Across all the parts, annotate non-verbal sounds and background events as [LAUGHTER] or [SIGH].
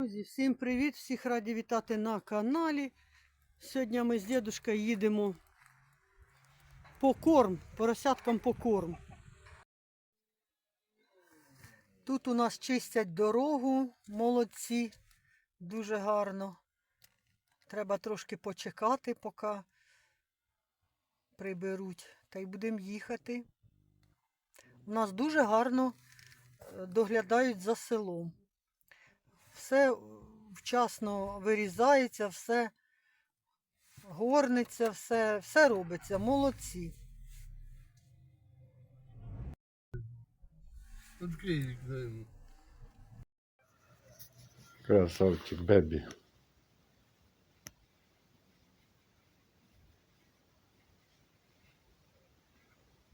Друзі, всім привіт! Всіх раді вітати на каналі. Сьогодні ми з дідушкою їдемо по корм, поросяткам по корм. Тут у нас чистять дорогу, молодці, дуже гарно. Треба трошки почекати, поки приберуть. Та й будемо їхати. У нас дуже гарно е, доглядають за селом все вчасно вирізається, все горниться, все, все робиться. Молодці. Дай. Красавчик Бебі.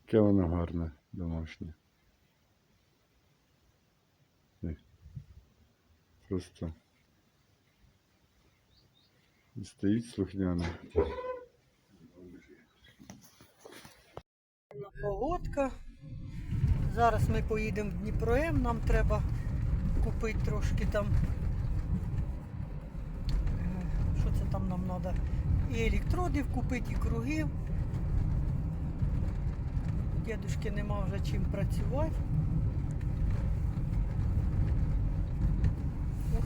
Яке воно гарне домашнє. Просто і стоїть слухняно. Погодка. Зараз ми поїдемо в Дніпром, нам треба купити трошки там. е, Що це там нам треба? І електродів купити, і кругів. Дідушки нема вже чим працювати.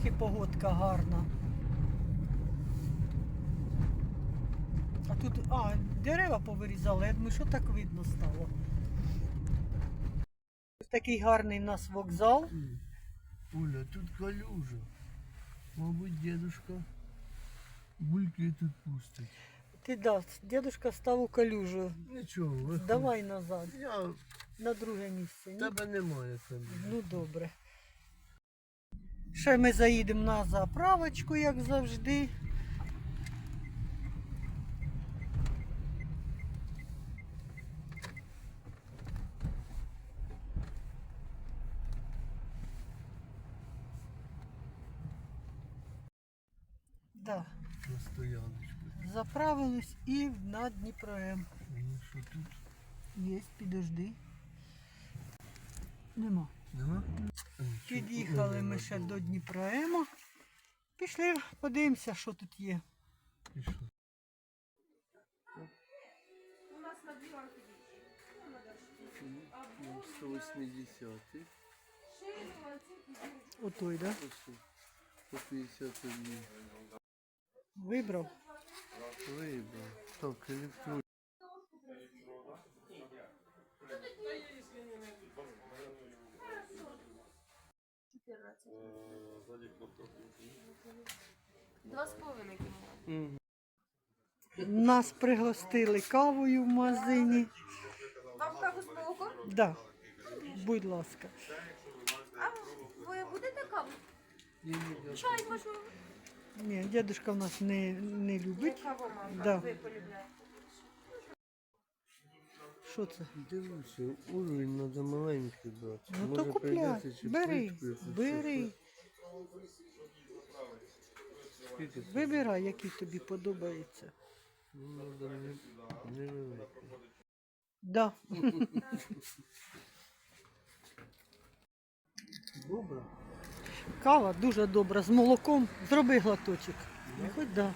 І погодка гарна. А тут, а, дерева повирізали, я думаю, що так видно стало. Ось такий гарний у нас вокзал. Оля, тут калюжа. Мабуть, дедушка бульки тут пустить. Ти да, дідушка став у калюжу. Нічого, виходь. Давай назад, Я на друге місце. Ні? тебе немає. Ну добре. Ще ми заїдемо на заправочку, як завжди. Да, заправились і на Дніпром. Ну що тут? Є, підожди. Нема. Під'їхали ми ще до Дніпроема. Пішли, подивимося, що тут є. У нас І що? Ну, 180 Отой, да? 151 Вибрав. вибрав. Так, електронний. Два з половиною. Нас пригостили кавою в магазині. Вам каву з молоком? Да. Будь ласка. А ви будете каву? Чай можливо? Ні, дядюшка в нас не, не любить. Каву мама, Да. ви полюбляєте. Що це? Дивися, уровень треба маленький брати. Ну то купляй. Бери, бери. Скільки це? Вибирай, який тобі подобається. Ну, треба не, невеликий. Да. Добре. Кава дуже добра, з молоком. Зроби глоточок. Хоч да.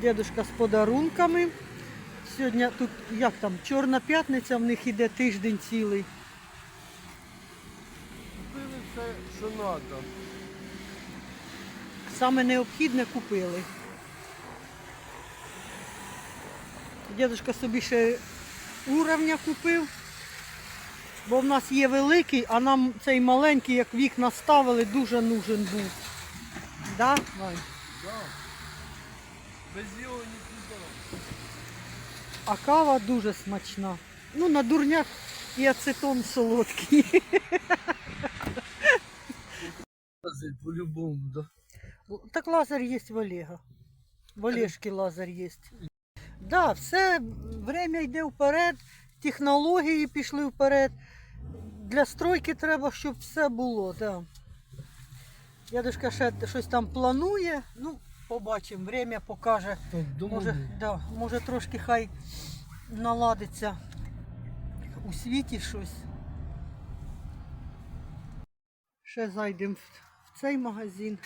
Дедушка з подарунками. Сьогодні тут, як там, Чорна п'ятниця, в них іде тиждень цілий. Купили все, що треба. Саме необхідне купили. Дедушка собі ще уровня купив, бо в нас є великий, а нам цей маленький, як вікна ставили, дуже нужен був. Да? Вань? Да. Без його нікуди. А кава дуже смачна. Ну, на дурняк і ацетон солодкий. По-любому, да. Так лазер є в Олега. В Олежки лазер є. Да, все, время йде вперед, технології пішли вперед. Для стройки треба, щоб все було. Да. Дядушка ще щось там планує. Ну, побачимо, время покаже. Може, да, може трошки хай наладиться у світі щось. Ще зайдемо в, в цей магазин.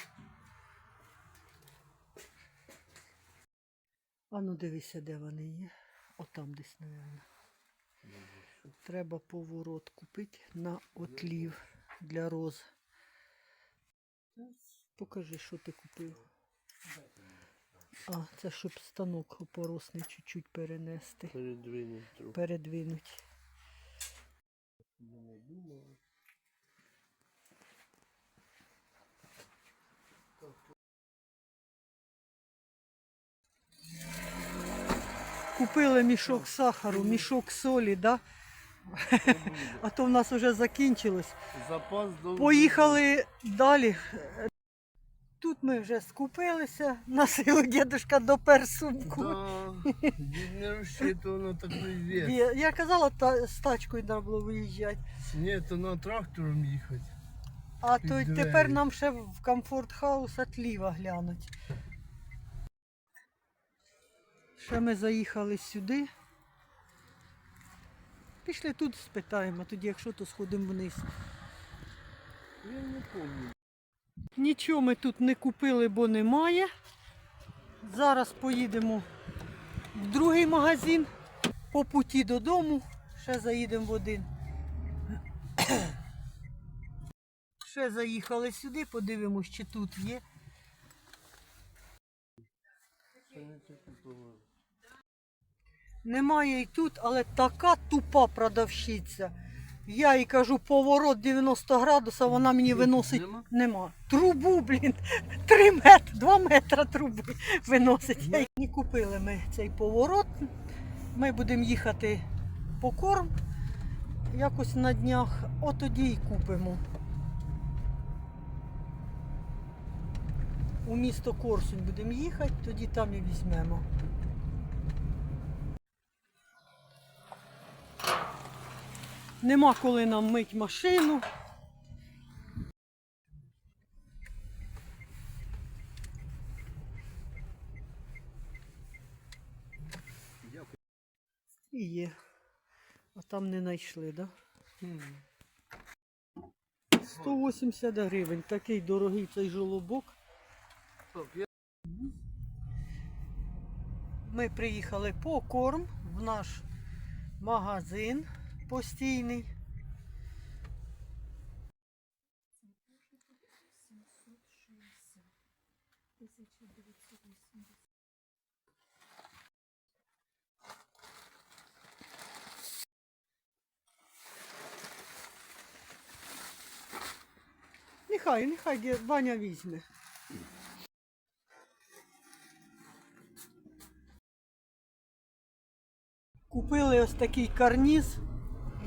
А ну дивися, де вони є. Отам десь, мабуть. Треба поворот купити на отлів для роз. Покажи, що ти купив. А, це щоб станок опоросний чуть-чуть перенести, Передвинуть трохи. Не думав. Купили мішок сахару, мішок солі, да? а то в нас вже закінчилось. Запас Поїхали далі. Тут ми вже скупилися, [LAUGHS] на силу дідушка допер сумку. Да, не вес. Я, я казала, та, з тачкою треба було виїжджати. Ні, то на трактором їхати. А Під то й двері. тепер нам ще в комфорт хаус отліва глянуть. Ще ми заїхали сюди. Пішли тут спитаємо, тоді якщо, то сходимо вниз. Я не пам'ятаю. Нічого ми тут не купили, бо немає. Зараз поїдемо в другий магазин. По путі додому. Ще заїдемо в один. [COUGHS] Ще заїхали сюди, подивимось, чи тут є. Немає і тут, але така тупа продавщиця. Я їй кажу, поворот 90 градусів, вона мені виносить. Нема? Нема. Трубу, блін, 3 метри, 2 метри труби виносить. Я не купили ми цей поворот. Ми будемо їхати по корм якось на днях, от тоді й купимо. У місто Корсунь будемо їхати, тоді там і візьмемо. Нема коли нам мить машину. І є. А там не знайшли, так? Да? 180 гривень. Такий дорогий цей жолобок. Ми приїхали по корм в наш магазин постійний. Нехай, нехай Ваня візьме. Купили ось такий карніз,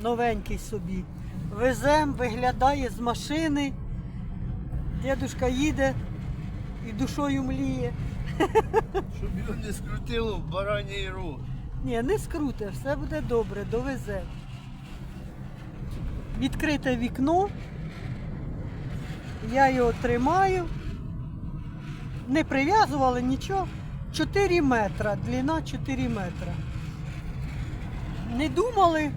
новенький собі. Везем, виглядає з машини. Дідушка їде і душою мліє. [LAUGHS] щоб його не скрутило в бараній рог. Ні, не скруте, все буде добре, довезе. Відкрите вікно. Я його тримаю. Не прив'язували нічого. 4 метра, длина 4 метра. Не думали,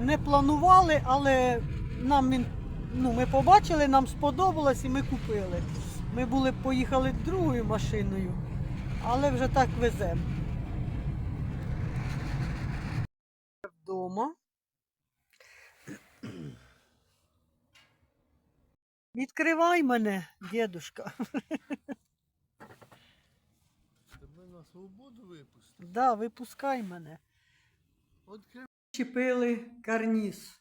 не планували, але нам він, ну, ми побачили, нам сподобалось і ми купили. Ми були поїхали другою машиною, але вже так веземо. вдома. Відкривай мене, дідушка. Тебе на свободу випустили. Да, випускай мене. Открив. Чіпили карниз.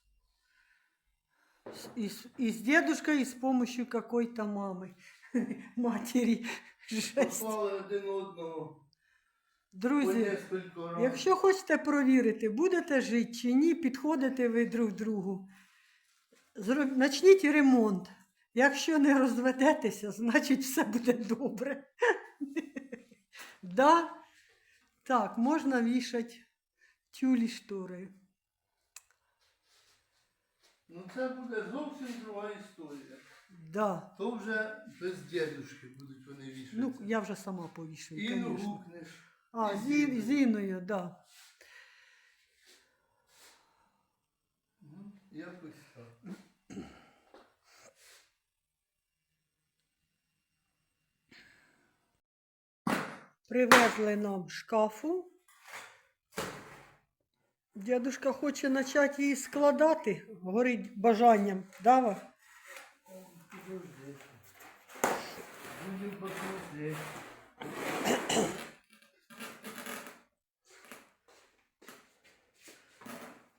И, с- и с дедушкой, и с помощью какой-то мамы. [LAUGHS] Матері. [LAUGHS] Жесть. Попали один одного. По Друзі, разів. якщо хочете провірити, будете жити чи ні, підходите ви друг другу. Зроб... Начніть ремонт. Якщо не розведетеся, значить все буде добре. [LAUGHS] да? Так, можна вішати тюлі штори. Ну це буде зовсім друга історія. Да. То вже без дідушки будуть вони вішати. Ну, я вже сама повішую. І ну гукнеш. А, з Ін- з Іною, так. Да. Якось так. Привезли нам шкафу Дядушка хоче почати її складати, горить бажанням. Дава?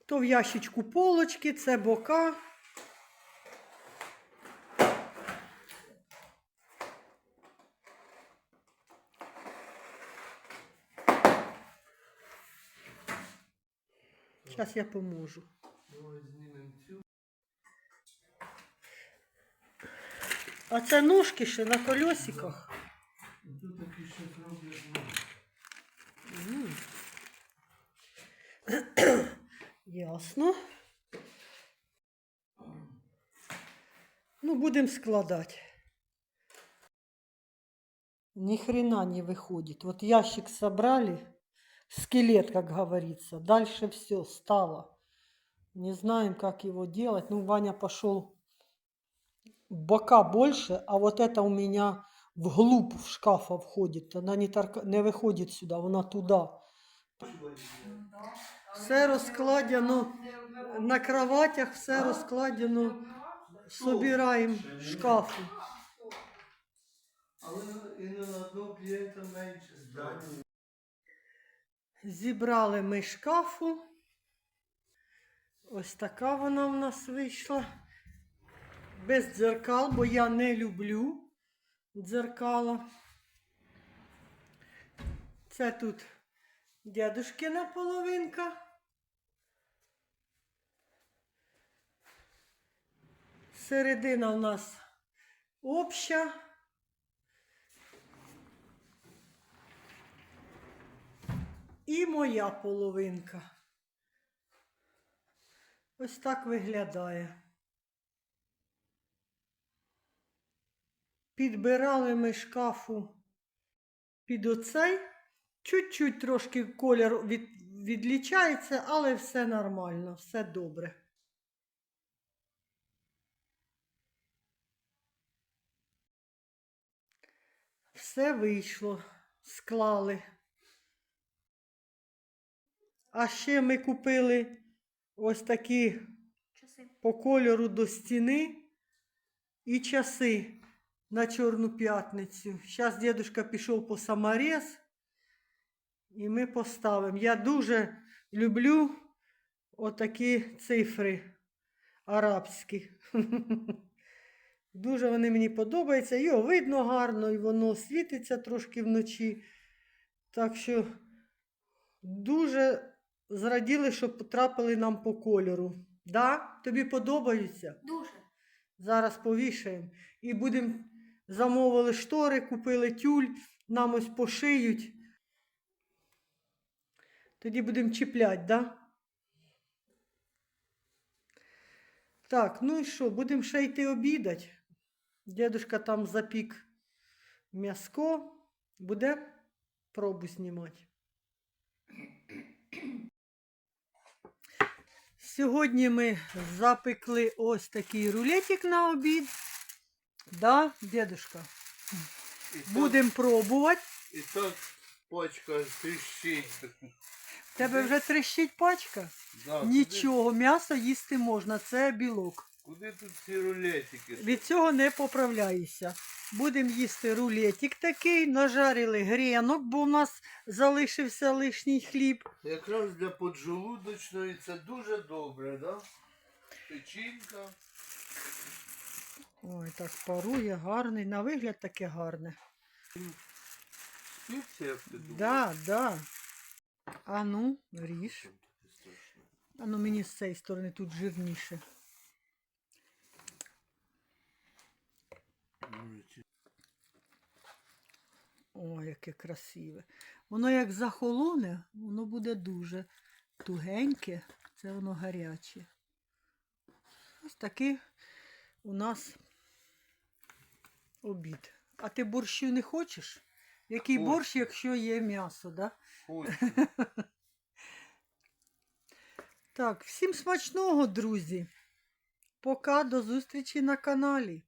То в ящичку полочки, це бока. Зараз я поможу. А це ножки ще на колесиках. Тут такі ще зроблять. Ясно. Ну, будемо складати. Ни хрена не выходит. Вот ящик собрали, скелет, как говорится. Дальше все стало. Не знаем, как его делать. Ну, Ваня пошел в бока больше, а вот это у меня вглубь в шкафа входит. Она не, торка- не выходит сюда, она туда. Все розкладено на кроватях, все розкладено. Собираємо в шкафу. Але і не на одного клієнта менше здати. Зібрали ми шкафу. Ось така вона в нас вийшла. Без дзеркал, бо я не люблю дзеркала. Це тут дядушкина половинка. Середина в нас обща. І моя половинка. Ось так виглядає. Підбирали ми шкафу під оцей. Чуть-чуть трошки колір від, відлічається, але все нормально, все добре. Все вийшло, склали. А ще ми купили ось такі Часи. по кольору до стіни і часи на Чорну п'ятницю. Зараз дідусь пішов по саморез і ми поставимо. Я дуже люблю отакі цифри арабські. [LAUGHS] Дуже вони мені подобаються. Його видно гарно, і воно світиться трошки вночі. Так що дуже зраділи, що потрапили нам по кольору. Да? Тобі подобаються? Дуже. Зараз повішаємо. І будемо замовили штори, купили тюль, нам ось пошиють. Тоді будемо чіпляти, да? Так, ну і що, будемо ще йти обідати. Дедушка там запік м'яско. Буде пробу знімати. Сьогодні ми запекли ось такий рулетик на обід. Да, дедушка? Будемо пробувати. І так пачка тріщить. В Тебе вже трещить пачка? Да, Нічого, м'ясо їсти можна, це білок. Куди, тут ці рулетики? Від цього не поправляйся. Будемо їсти рулетик такий, нажарили грінок, бо у нас залишився лишній хліб. Якраз для поджелудочної це дуже добре, да? Печінка. Ой, так парує, гарний, на вигляд таке гарне. Співці, як ти думаєш? Да, да. А ну, ріж. А ну мені з цієї сторони тут жирніше. Ну, чи- О, яке красиве. Воно як захолоне, воно буде дуже тугеньке, це воно гаряче. Ось такий у нас обід. А ти борщу не хочеш? Який Хочу. борщ, якщо є м'ясо, да? Хочу. Так, всім смачного, друзі. Пока, до зустрічі на каналі.